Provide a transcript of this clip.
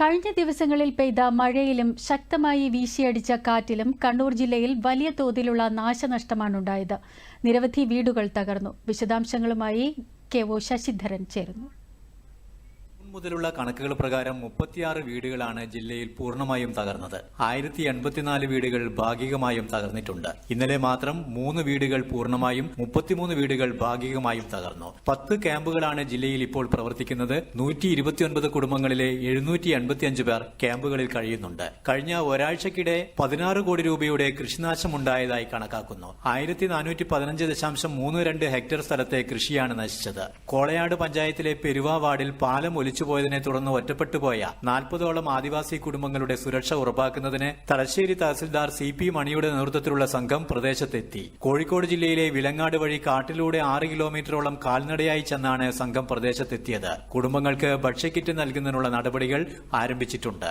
കഴിഞ്ഞ ദിവസങ്ങളിൽ പെയ്ത മഴയിലും ശക്തമായി വീശിയടിച്ച കാറ്റിലും കണ്ണൂർ ജില്ലയിൽ വലിയ തോതിലുള്ള നാശനഷ്ടമാണുണ്ടായത്. നിരവധി വീടുകൾ തകർന്നു. വിശദാംശങ്ങളുമായി കെ ഒ ശശിധരൻ ചേരുന്നു. മുതലുള്ള കണക്കുകൾ പ്രകാരം മുപ്പത്തിയാറ് വീടുകളാണ് ജില്ലയിൽ പൂർണമായും തകർന്നത്. ആയിരത്തി എൺപത്തിനാല് വീടുകൾ ഭാഗികമായും തകർന്നിട്ടുണ്ട്. ഇന്നലെ മാത്രം മൂന്ന് വീടുകൾ പൂർണമായും മുപ്പത്തിമൂന്ന് വീടുകൾ ഭാഗികമായും തകർന്നു. പത്ത് ക്യാമ്പുകളാണ് ജില്ലയിൽ ഇപ്പോൾ പ്രവർത്തിക്കുന്നത്. നൂറ്റി ഇരുപത്തിയൊൻപത് കുടുംബങ്ങളിലെ എഴുന്നൂറ്റി എൺപത്തിയഞ്ച് പേർ ക്യാമ്പുകളിൽ കഴിയുന്നുണ്ട്. കഴിഞ്ഞ ഒരാഴ്ചക്കിടെ പതിനാറ് കോടി രൂപയുടെ കൃഷിനാശമുണ്ടായതായി കണക്കാക്കുന്നു. ആയിരത്തി നാനൂറ്റി പതിനഞ്ച് ദശാംശം മൂന്ന് രണ്ട് ഹെക്ടർ സ്ഥലത്തെ കൃഷിയാണ് നശിച്ചത്. കോളയാട് പഞ്ചായത്തിലെ പെരുവ വാർഡിൽ പാലം ഒലിച്ചുപോയതിനെ തുടർന്ന് ഒറ്റപ്പെട്ടു പോയ നാൽപ്പതോളം ആദിവാസി കുടുംബങ്ങളുടെ സുരക്ഷ ഉറപ്പാക്കുന്നതിന് തലശ്ശേരി തഹസിൽദാർ സി പി മണിയുടെ നേതൃത്വത്തിലുള്ള സംഘം പ്രദേശത്തെത്തി. കോഴിക്കോട് ജില്ലയിലെ വിലങ്ങാട് വഴി കാട്ടിലൂടെ ആറ് കിലോമീറ്ററോളം കാൽനടയായി ചെന്നാണ് സംഘം പ്രദേശത്തെത്തിയത്. കുടുംബങ്ങൾക്ക് ഭക്ഷ്യക്കിറ്റ് നൽകുന്നതിനുള്ള നടപടികൾ ആരംഭിച്ചിട്ടുണ്ട്.